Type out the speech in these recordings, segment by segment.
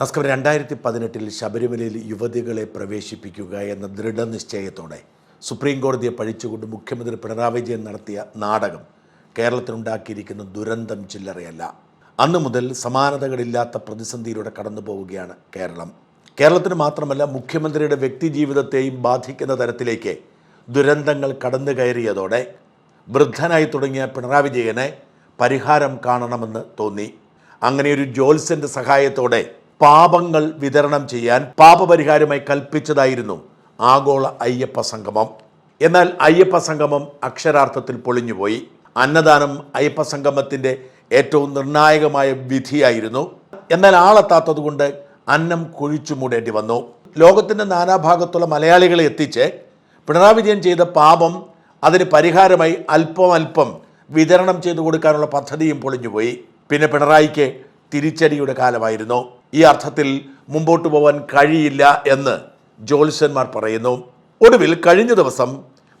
നമസ്കാരം രണ്ടായിരത്തി പതിനെട്ടിൽ ശബരിമലയിൽ യുവതികളെ പ്രവേശിപ്പിക്കുക എന്ന ദൃഢനിശ്ചയത്തോടെ സുപ്രീം കോടതിയെ പഴിച്ചുകൊണ്ട് മുഖ്യമന്ത്രി പിണറായി വിജയൻ നടത്തിയ നാടകം കേരളത്തിനുണ്ടാക്കിയിരിക്കുന്ന ദുരന്തം ചില്ലറയല്ല. അന്നു മുതൽ സമാനതകളില്ലാത്ത പ്രതിസന്ധിയിലൂടെ കടന്നു പോവുകയാണ് കേരളം. കേരളത്തിന് മാത്രമല്ല മുഖ്യമന്ത്രിയുടെ വ്യക്തി ജീവിതത്തെയും ബാധിക്കുന്ന തരത്തിലേക്ക് ദുരന്തങ്ങൾ കടന്നു കയറിയതോടെ വൃദ്ധനായി തുടങ്ങിയ പിണറായി വിജയനെ പരിഹാരം കാണണമെന്ന് തോന്നി. അങ്ങനെ ഒരു ജോത്സ്യന്റെ സഹായത്തോടെ പാപങ്ങൾ വിതരണം ചെയ്യാൻ പാപപരിഹാരമായി കൽപ്പിച്ചതായിരുന്നു ആഗോള അയ്യപ്പ സംഗമം. എന്നാൽ അയ്യപ്പ സംഗമം അക്ഷരാർത്ഥത്തിൽ പൊളിഞ്ഞുപോയി. അന്നദാനം അയ്യപ്പ സംഗമത്തിന്റെ ഏറ്റവും നിർണായകമായ വിധിയായിരുന്നു. എന്നാൽ ആളെത്താത്തതുകൊണ്ട് അന്നം കുഴിച്ചു മൂടേണ്ടി വന്നു. ലോകത്തിന്റെ നാനാഭാഗത്തുള്ള മലയാളികളെ എത്തിച്ച് പിണറായി വിജയൻ ചെയ്ത പാപം അതിന് പരിഹാരമായി അല്പം അല്പം വിതരണം ചെയ്തു കൊടുക്കാനുള്ള പദ്ധതിയും പൊളിഞ്ഞുപോയി. പിന്നെ പിണറായിക്ക് തിരിച്ചടിയുടെ കാലമായിരുന്നു. ഈ അർത്ഥത്തിൽ മുമ്പോട്ട് പോകാൻ കഴിയില്ല എന്ന് ജ്യോത്സ്യന്മാർ പറയുന്നു. ഒടുവിൽ കഴിഞ്ഞ ദിവസം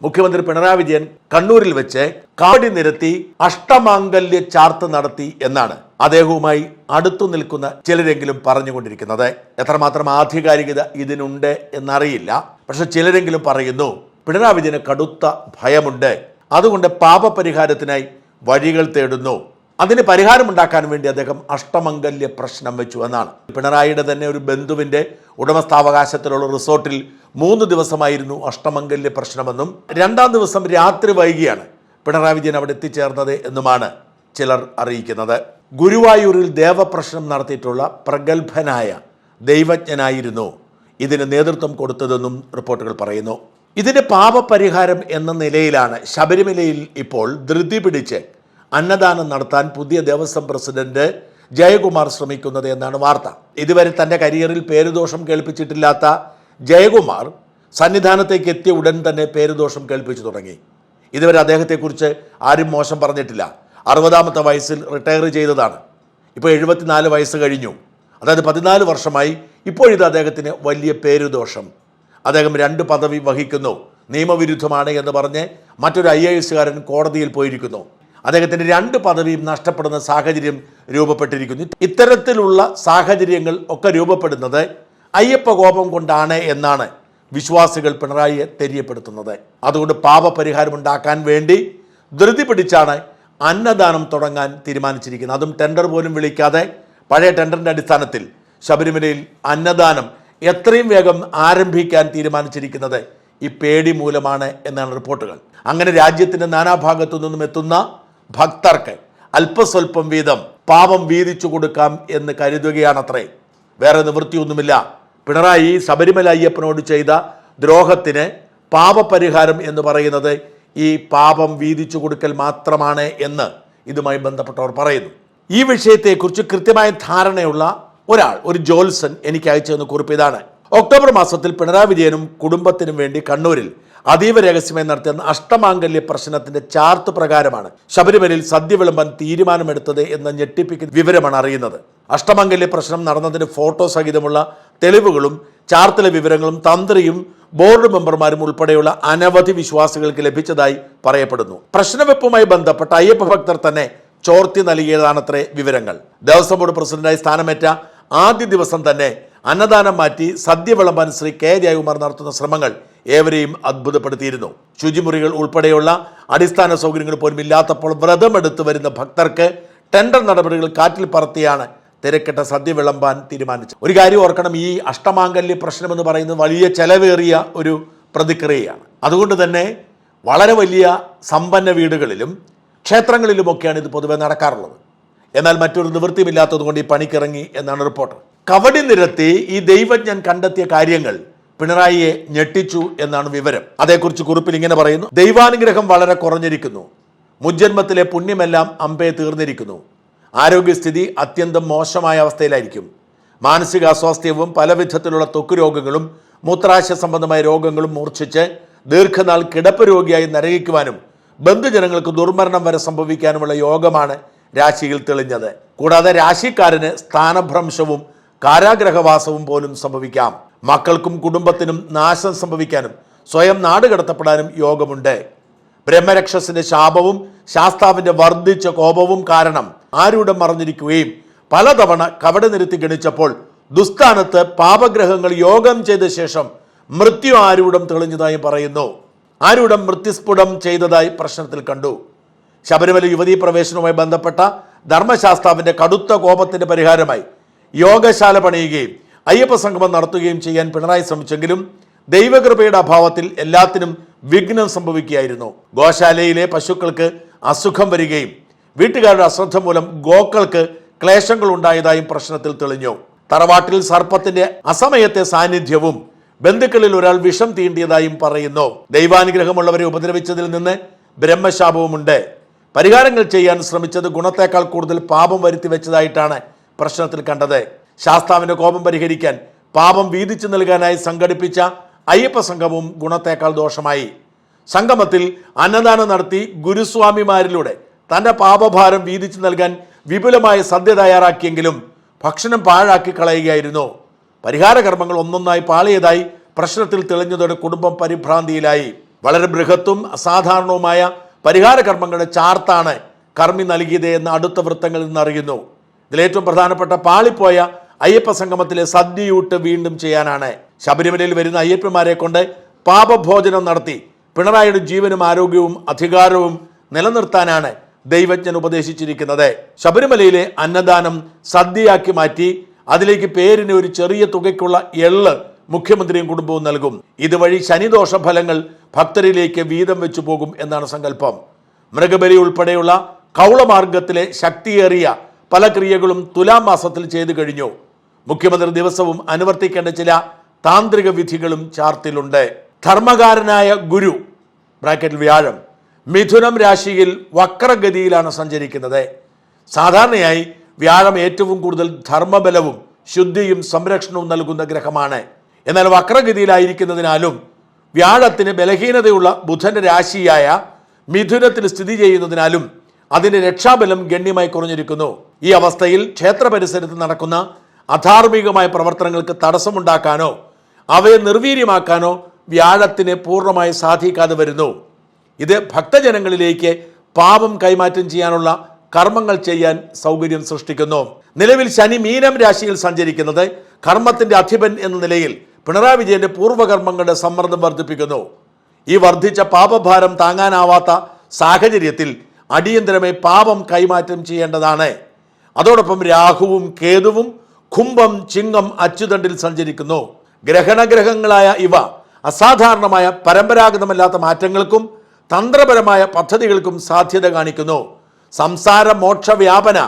മുഖ്യമന്ത്രി പിണറായി വിജയൻ കണ്ണൂരിൽ വെച്ച് കാടി നിരത്തി അഷ്ടമാംഗല്യ ചാർത്ത് നടത്തി എന്നാണ് അദ്ദേഹവുമായി അടുത്തു നിൽക്കുന്ന ചിലരെങ്കിലും പറഞ്ഞുകൊണ്ടിരിക്കുന്നത്. എത്രമാത്രം ആധികാരികത ഇതിനുണ്ട് എന്നറിയില്ല. പക്ഷെ ചിലരെങ്കിലും പറയുന്നു പിണറായി വിജയന് കടുത്ത ഭയമുണ്ട്. അതുകൊണ്ട് പാപപരിഹാരത്തിനായി വഴികൾ തേടുന്നു. അതിന് പരിഹാരമുണ്ടാക്കാൻ വേണ്ടി അദ്ദേഹം അഷ്ടമംഗല്യ പ്രശ്നം വെച്ചു എന്നാണ്. പിണറായിയുടെ തന്നെ ഒരു ബന്ധുവിന്റെ ഉടമസ്ഥാവകാശത്തിലുള്ള റിസോർട്ടിൽ മൂന്ന് ദിവസമായിരുന്നു അഷ്ടമംഗല്യ പ്രശ്നമെന്നും രണ്ടാം ദിവസം രാത്രി വൈകിയാണ് പിണറായി വിജയൻ അവിടെ എത്തിച്ചേർന്നത് എന്നുമാണ് ചിലർ അറിയിക്കുന്നത്. ഗുരുവായൂരിൽ ദേവപ്രശ്നം നടത്തിയിട്ടുള്ള പ്രഗത്ഭനായ ദൈവജ്ഞനായിരുന്നു ഇതിന് നേതൃത്വം കൊടുത്തതെന്നും റിപ്പോർട്ടുകൾ പറയുന്നു. ഇതിന്റെ പാപപരിഹാരം എന്ന നിലയിലാണ് ശബരിമലയിൽ ഇപ്പോൾ ധൃതി പിടിച്ച് അന്നദാനം നടത്താൻ പുതിയ ദേവസ്വം പ്രസിഡന്റ് ജയകുമാർ ശ്രമിക്കുന്നത് എന്നാണ് വാർത്ത. ഇതുവരെ തന്റെ കരിയറിൽ പേരുദോഷം കേൾപ്പിച്ചിട്ടില്ലാത്ത ജയകുമാർ സന്നിധാനത്തേക്ക് എത്തിയ ഉടൻ തന്നെ പേരുദോഷം കേൾപ്പിച്ചു തുടങ്ങി. ഇതുവരെ അദ്ദേഹത്തെക്കുറിച്ച് ആരും മോശം പറഞ്ഞിട്ടില്ല. അറുപതാമത്തെ വയസ്സിൽ റിട്ടയർ ചെയ്തതാണ്. ഇപ്പോൾ എഴുപത്തിനാല് വയസ്സ് കഴിഞ്ഞു. അതായത് പതിനാല് വർഷമായി ഇപ്പോഴിത് അദ്ദേഹത്തിന് വലിയ പേരുദോഷം. അദ്ദേഹം രണ്ട് പദവി വഹിക്കുന്നു. നിയമവിരുദ്ധമാണ് എന്ന് പറഞ്ഞ് മറ്റൊരു ഐ എ എസുകാരൻ കോടതിയിൽ പോയിരിക്കുന്നു. അദ്ദേഹത്തിന് രണ്ട് പദവിയും നഷ്ടപ്പെടുന്ന സാഹചര്യം രൂപപ്പെട്ടിരിക്കുന്നു. ഇത്തരത്തിലുള്ള സാഹചര്യങ്ങൾ ഒക്കെ രൂപപ്പെടുന്നത് അയ്യപ്പ കോപം കൊണ്ടാണ് എന്നാണ് വിശ്വാസികൾ പിണറായിയെ തെര്യപ്പെടുത്തുന്നത്. അതുകൊണ്ട് പാപപരിഹാരം ഉണ്ടാക്കാൻ വേണ്ടി ധൃതി പിടിച്ചാണ് അന്നദാനം തുടങ്ങാൻ തീരുമാനിച്ചിരിക്കുന്നത്. അതും ടെൻഡർ പോലും വിളിക്കാതെ പഴയ ടെൻഡറിന്റെ അടിസ്ഥാനത്തിൽ ശബരിമലയിൽ അന്നദാനം എത്രയും വേഗം ആരംഭിക്കാൻ തീരുമാനിച്ചിരിക്കുന്നത് ഈ പേടി മൂലമാണ് എന്നാണ് റിപ്പോർട്ടുകൾ. അങ്ങനെ രാജ്യത്തിന്റെ നാനാഭാഗത്തു നിന്നും എത്തുന്ന ഭക്തർക്ക് അല്പസ്വല്പം വീതം പാപം വീതിച്ചു കൊടുക്കാം എന്ന് കരുതുകയാണത്രേ. വേറെ നിവൃത്തിയൊന്നുമില്ല. പിണറായി ശബരിമല അയ്യപ്പനോട് ചെയ്ത ദ്രോഹത്തിന് പാപപരിഹാരം എന്ന് പറയുന്നത് ഈ പാപം വീതിച്ചു കൊടുക്കൽ മാത്രമാണ് എന്ന് ഇതുമായി ബന്ധപ്പെട്ടവർ പറയുന്നു. ഈ വിഷയത്തെക്കുറിച്ച് കൃത്യമായ ധാരണയുള്ള ഒരാൾ ഒരു ജോൽസൺ എനിക്ക് അയച്ചു തന്ന കുറിപ്പ് ഇതാണ്. ഒക്ടോബർ മാസത്തിൽ പിണറായി വിജയനും കുടുംബത്തിനും വേണ്ടി കണ്ണൂരിൽ അതീവ രഹസ്യമായി നടത്തിയ അഷ്ടമാംഗല്യ പ്രശ്നത്തിന്റെ ചാർത്ത് പ്രകാരമാണ് ശബരിമലയിൽ സദ്യ വിളമ്പാൻ തീരുമാനമെടുത്തത് എന്ന് ഞെട്ടിപ്പിക്കുന്ന വിവരമാണ് അറിയുന്നത്. അഷ്ടമാംഗല്യ പ്രശ്നം നടന്നതിന് ഫോട്ടോ സഹിതമുള്ള തെളിവുകളും ചാർത്തിലെ വിവരങ്ങളും തന്ത്രിയും ബോർഡ് മെമ്പർമാരും ഉൾപ്പെടെയുള്ള അനവധി വിശ്വാസികൾക്ക് ലഭിച്ചതായി പറയപ്പെടുന്നു. പ്രശ്നവെപ്പുമായി ബന്ധപ്പെട്ട അയ്യപ്പ ഭക്തർ തന്നെ ചോർത്തി നൽകിയതാണത്രേ വിവരങ്ങൾ. ദേവസ്വം ബോർഡ് പ്രസിഡന്റായി സ്ഥാനമേറ്റ ആദ്യ ദിവസം തന്നെ അന്നദാനം മാറ്റി സദ്യ വിളമ്പാൻ ശ്രീ കെ ജയകുമാർ നടത്തുന്ന ശ്രമങ്ങൾ ഏവരെയും അത്ഭുതപ്പെടുത്തിയിരുന്നു. ശുചിമുറികൾ ഉൾപ്പെടെയുള്ള അടിസ്ഥാന സൗകര്യങ്ങൾ പോലും ഇല്ലാത്തപ്പോൾ വ്രതമെടുത്തു വരുന്ന ഭക്തർക്ക് ടെൻഡർ നടപടികൾ കാറ്റിൽ പറത്തിയാണ് തിരക്കിട്ട സദ്യ വിളമ്പാൻ തീരുമാനിച്ചത്. ഒരു കാര്യം ഓർക്കണം ഈ അഷ്ടമാങ്കല്യ പ്രശ്നമെന്ന് പറയുന്നത് വലിയ ചെലവേറിയ ഒരു പ്രതിക്രിയയാണ്. അതുകൊണ്ട് തന്നെ വളരെ വലിയ സമ്പന്ന വീടുകളിലും ക്ഷേത്രങ്ങളിലുമൊക്കെയാണ് ഇത് പൊതുവെ നടക്കാറുള്ളത്. എന്നാൽ മറ്റൊരു നിവൃത്തിയുമില്ലാത്തതുകൊണ്ട് ഈ പണിക്കിറങ്ങി എന്നാണ് റിപ്പോർട്ട്. കവടി നിരത്തി ഈ ദൈവജ്ഞൻ കണ്ടെത്തിയ കാര്യങ്ങൾ പിണറായിയെ ഞെട്ടിച്ചു എന്നാണ് വിവരം. അതേക്കുറിച്ച് കുറിപ്പിൽ ഇങ്ങനെ പറയുന്നു ദൈവാനുഗ്രഹം വളരെ കുറഞ്ഞിരിക്കുന്നു. മുജ്ജന്മത്തിലെ പുണ്യമെല്ലാം അമ്പേ തീർന്നിരിക്കുന്നു. ആരോഗ്യസ്ഥിതി അത്യന്തം മോശമായ അവസ്ഥയിലായിരിക്കും. മാനസിക അസ്വാസ്ഥ്യവും പലവിധത്തിലുള്ള ത്വക്ക് രോഗങ്ങളും മൂത്രാശയ സംബന്ധമായ രോഗങ്ങളും മൂർച്ഛിച്ച് ദീർഘനാൾ കിടപ്പ് രോഗിയായി നരകിക്കുവാനും ബന്ധുജനങ്ങൾക്ക് ദുർമരണം വരെ സംഭവിക്കാനുമുള്ള യോഗമാണ് രാശിയിൽ തെളിഞ്ഞത്. കൂടാതെ രാശിക്കാരന് സ്ഥാനഭ്രംശവും കാരാഗ്രഹവാസവും പോലും സംഭവിക്കാം. മക്കൾക്കും കുടുംബത്തിനും നാശം സംഭവിക്കാനും സ്വയം നാട് കടത്തപ്പെടാനും യോഗമുണ്ട്. ബ്രഹ്മരക്ഷസിന്റെ ശാപവും ശാസ്താവിന്റെ വർദ്ധിച്ച കോപവും കാരണം ആരൂഢം മറഞ്ഞിരിക്കുകയും പലതവണ കവട നിരത്തി ഗണിച്ചപ്പോൾ ദുസ്ഥാനത്ത് പാപഗ്രഹങ്ങൾ യോഗം ചെയ്ത ശേഷം മൃത്യു ആരൂഢം തെളിഞ്ഞതായി പറയുന്നു. ആരൂഢം മൃത്യുസ്ഫുടം ചെയ്തതായി പ്രശ്നത്തിൽ കണ്ടു. ശബരിമല യുവതീ പ്രവേശനവുമായി ബന്ധപ്പെട്ട ധർമ്മശാസ്താവിന്റെ കടുത്ത കോപത്തിന്റെ പരിഹാരമായി യോഗശാല പണിയുകയും അയ്യപ്പ സംഗമം നടത്തുകയും ചെയ്യാൻ പിണറായി ശ്രമിച്ചെങ്കിലും ദൈവകൃപയുടെ അഭാവത്തിൽ എല്ലാത്തിനും വിഘ്നം സംഭവിക്കുകയായിരുന്നു. ഗോശാലയിലെ പശുക്കൾക്ക് അസുഖം വരികയും വീട്ടുകാരുടെ അശ്രദ്ധ മൂലം ഗോക്കൾക്ക് ക്ലേശങ്ങൾ ഉണ്ടായതായും പ്രശ്നത്തിൽ തെളിഞ്ഞു. തറവാട്ടിൽ സർപ്പത്തിന്റെ അസമയത്തെ സാന്നിധ്യവും ബന്ധുക്കളിൽ ഒരാൾ വിഷം തീണ്ടിയതായും പറയുന്നു. ദൈവാനുഗ്രഹമുള്ളവരെ ഉപദ്രവിച്ചതിൽ നിന്ന് ബ്രഹ്മശാപവുമുണ്ട്. പരിഹാരങ്ങൾ ചെയ്യാൻ ശ്രമിച്ചത് ഗുണത്തേക്കാൾ കൂടുതൽ പാപം വരുത്തി വെച്ചതായിട്ടാണ് പ്രശ്നത്തിൽ കണ്ടത്. ശാസ്താവിന്റെ കോപം പരിഹരിക്കാൻ പാപം വീതിച്ചു നൽകാനായി സംഘടിപ്പിച്ച അയ്യപ്പ സംഘവും ഗുണത്തേക്കാൾ ദോഷമായി. സംഗമത്തിൽ അന്നദാനം നടത്തി ഗുരുസ്വാമിമാരിലൂടെ തന്റെ പാപഭാരം വീതിച്ചു നൽകാൻ വിപുലമായ സദ്യ തയ്യാറാക്കിയെങ്കിലും ഭക്ഷണം പാഴാക്കി കളയുകയായിരുന്നു. പരിഹാര കർമ്മങ്ങൾ ഒന്നൊന്നായി പാളിയതായി പ്രശ്നത്തിൽ തെളിഞ്ഞതോടെ കുടുംബം പരിഭ്രാന്തിയിലായി. വളരെ ബൃഹത്തും അസാധാരണവുമായ പരിഹാര കർമ്മങ്ങളുടെ ചാർത്താണ് കർമ്മി നൽകിയത് എന്ന് അടുത്ത വൃത്തങ്ങളിൽ നിന്ന് അറിയുന്നു. ഇതിലേറ്റവും പ്രധാനപ്പെട്ട പാളിപ്പോയ അയ്യപ്പ സംഗമത്തിലെ സദ്യയൂട്ട് വീണ്ടും ചെയ്യാനാണ് ശബരിമലയിൽ വരുന്ന അയ്യപ്പന്മാരെ കൊണ്ട് പാപഭോജനം നടത്തി. പിണറായിയുടെ ജീവനും ആരോഗ്യവും അധികാരവും നിലനിർത്താനാണ് ദൈവജ്ഞൻ ഉപദേശിച്ചിരിക്കുന്നത്. ശബരിമലയിലെ അന്നദാനം സദ്യയാക്കി മാറ്റി അതിലേക്ക് പേരിന് ഒരു ചെറിയ തുകയ്ക്കുള്ള എള്ള് മുഖ്യമന്ത്രിയും കുടുംബവും നൽകും. ഇതുവഴി ശനിദോഷ ഫലങ്ങൾ ഭക്തരിലേക്ക് വീതം വെച്ചു പോകും എന്നാണ് സങ്കല്പം. മൃഗബലി ഉൾപ്പെടെയുള്ള കൗളമാർഗത്തിലെ ശക്തിയേറിയ പല ക്രിയകളും തുലാം മാസത്തിൽ ചെയ്തു കഴിഞ്ഞു. മുഖ്യമന്ത്രി ദിവസവും അനുവർത്തിക്കേണ്ട ചില താന്ത്രിക വിധികളും ചാർത്തിലുണ്ട്. ധർമ്മകാരനായ ഗുരു ബ്രാക്കറ്റിൽ വ്യാഴം മിഥുനം രാശിയിൽ വക്രഗതിയിലാണ് സഞ്ചരിക്കുന്നത്. സാധാരണയായി വ്യാഴം ഏറ്റവും കൂടുതൽ ധർമ്മബലവും ശുദ്ധിയും സംരക്ഷണവും നൽകുന്ന ഗ്രഹമാണ്. എന്നാൽ വക്രഗതിയിലായിരിക്കുന്നതിനാലും വ്യാഴത്തിന് ബലഹീനതയുള്ള ബുധന്റെ രാശിയായ മിഥുനത്തിൽ സ്ഥിതി ചെയ്യുന്നതിനാലും അതിന്റെ രക്ഷാബലം ഗണ്യമായി കുറഞ്ഞിരിക്കുന്നു. ഈ അവസ്ഥയിൽ ക്ഷേത്ര പരിസരത്ത് നടക്കുന്ന അധാർമികമായ പ്രവർത്തനങ്ങൾക്ക് തടസ്സമുണ്ടാക്കാനോ അവയെ നിർവീര്യമാക്കാനോ വ്യാഴത്തിന് പൂർണമായി സാധിക്കാതെ വരുന്നു. ഇത് ഭക്തജനങ്ങളിലേക്ക് പാപം കൈമാറ്റം ചെയ്യാനുള്ള കർമ്മങ്ങൾ ചെയ്യാൻ സൗകര്യം സൃഷ്ടിക്കുന്നു. നിലവിൽ ശനി മീനം രാശിയിൽ സഞ്ചരിക്കുന്നത് കർമ്മത്തിന്റെ അധിപൻ എന്ന നിലയിൽ പിണറായി വിജയന്റെ പൂർവകർമ്മങ്ങളുടെ സമ്മർദ്ദം വർദ്ധിപ്പിക്കുന്നു. ഈ വർദ്ധിച്ച പാപഭാരം താങ്ങാനാവാത്ത സാഹചര്യത്തിൽ അടിയന്തരമായി പാപം കൈമാറ്റം ചെയ്യേണ്ടതാണ്. അതോടൊപ്പം രാഹുവും കേതുവും കുംഭം ചിങ്ങം അച്ചുതണ്ടിൽ സഞ്ചരിക്കുന്നു. ഗ്രഹണഗ്രഹങ്ങളായ ഇവ അസാധാരണമായ പരമ്പരാഗതമല്ലാത്ത മാറ്റങ്ങൾക്കും തന്ത്രപരമായ പദ്ധതികൾക്കും സാധ്യത കാണിക്കുന്നു. സംസാര മോക്ഷ വ്യാപന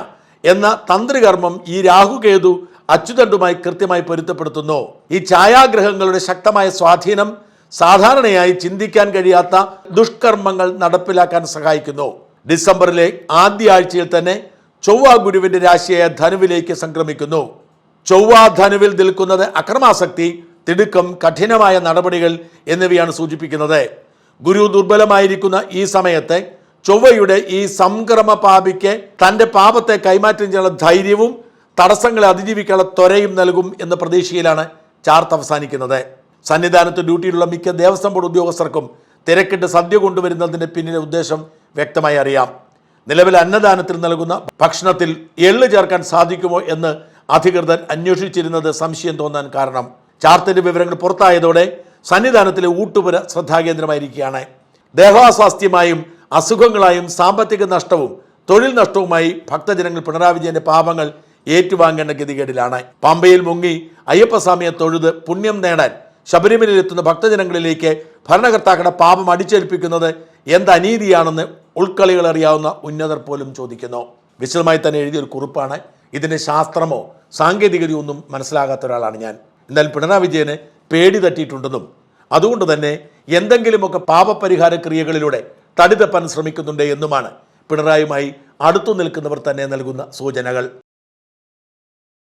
എന്ന തന്ത്രികർമ്മം ഈ രാഹുകേതു അച്ചുതണ്ടുമായി കൃത്യമായി പൊരുത്തപ്പെടുത്തുന്നു. ഈ ഛായാഗ്രഹങ്ങളുടെ ശക്തമായ സ്വാധീനം സാധാരണയായി ചിന്തിക്കാൻ കഴിയാത്ത ദുഷ്കർമ്മങ്ങൾ നടപ്പിലാക്കാൻ സഹായിക്കുന്നു. ഡിസംബറിലെ ആദ്യ ആഴ്ചയിൽ തന്നെ ചൊവ്വ ഗുരുവിന്റെ രാശിയായ ധനുവിലേക്ക് സംക്രമിക്കുന്നു. ചൊവ്വ ധനുവിൽ നിൽക്കുന്നത് അക്രമാസക്തി തിടുക്കം കഠിനമായ നടപടികൾ എന്നിവയാണ് സൂചിപ്പിക്കുന്നത്. ഗുരു ദുർബലമായിരിക്കുന്ന ഈ സമയത്തെ ചൊവ്വയുടെ ഈ സംക്രമ പാപിക്ക് തന്റെ പാപത്തെ കൈമാറ്റം ചെയ്യാനുള്ള ധൈര്യവും തടസ്സങ്ങളെ അതിജീവിക്കാനുള്ള ത്വരയും നൽകും എന്ന പ്രതീക്ഷയിലാണ് ചാർത്ത് അവസാനിക്കുന്നത്. സന്നിധാനത്ത് ഡ്യൂട്ടിയിലുള്ള മിക്ക ദേവസ്വം ബോർഡ് ഉദ്യോഗസ്ഥർക്കും തിരക്കിട്ട് സദ്യ കൊണ്ടുവരുന്നതിന്റെ പിന്നിലെ ഉദ്ദേശം വ്യക്തമായി അറിയാം. നിലവിൽ അന്നദാനത്തിൽ നൽകുന്ന ഭക്ഷണത്തിൽ എള്ള് ചേർക്കാൻ സാധിക്കുമോ എന്ന് അധികൃതർ അന്വേഷിച്ചിരുന്നത് സംശയം തോന്നാൻ കാരണം. ചാർത്തിന്റെ വിവരങ്ങൾ പുറത്തായതോടെ സന്നിധാനത്തിലെ ഊട്ടുപുര ശ്രദ്ധാകേന്ദ്രമായിരിക്കുകയാണ്. ദേഹാസ്വാസ്ഥ്യമായും അസുഖങ്ങളായും സാമ്പത്തിക നഷ്ടവും തൊഴിൽ നഷ്ടവുമായി ഭക്തജനങ്ങൾ പിണറായി വിജയന്റെ പാപങ്ങൾ ഏറ്റുവാങ്ങേണ്ട ഗതികേടിലാണ്. പമ്പയിൽ മുങ്ങി അയ്യപ്പസ്വാമിയെ തൊഴുത് പുണ്യം നേടാൻ ശബരിമലയിലെത്തുന്ന ഭക്തജനങ്ങളിലേക്ക് ഭരണകർത്താക്കളുടെ പാപം അടിച്ചേൽപ്പിക്കുന്നത് എന്ത് അനീതിയാണെന്ന് ഉൾക്കളികൾ അറിയാവുന്ന ഉന്നതർ പോലും ചോദിക്കുന്നു. വിശദമായി തന്നെ എഴുതിയൊരു കുറിപ്പാണ് ഇതിന് ശാസ്ത്രമോ സാങ്കേതികതയോ ഒന്നും മനസ്സിലാകാത്ത ഒരാളാണ് ഞാൻ. എന്നാൽ പിണറായി വിജയന് പേടി തട്ടിയിട്ടുണ്ടെന്നും അതുകൊണ്ട് തന്നെ എന്തെങ്കിലുമൊക്കെ പാപപരിഹാര ക്രിയകളിലൂടെ തടിതപ്പാൻ ശ്രമിക്കുന്നുണ്ട് എന്നുമാണ് പിണറായിയുമായി അടുത്തു നിൽക്കുന്നവർ തന്നെ നൽകുന്ന സൂചനകൾ.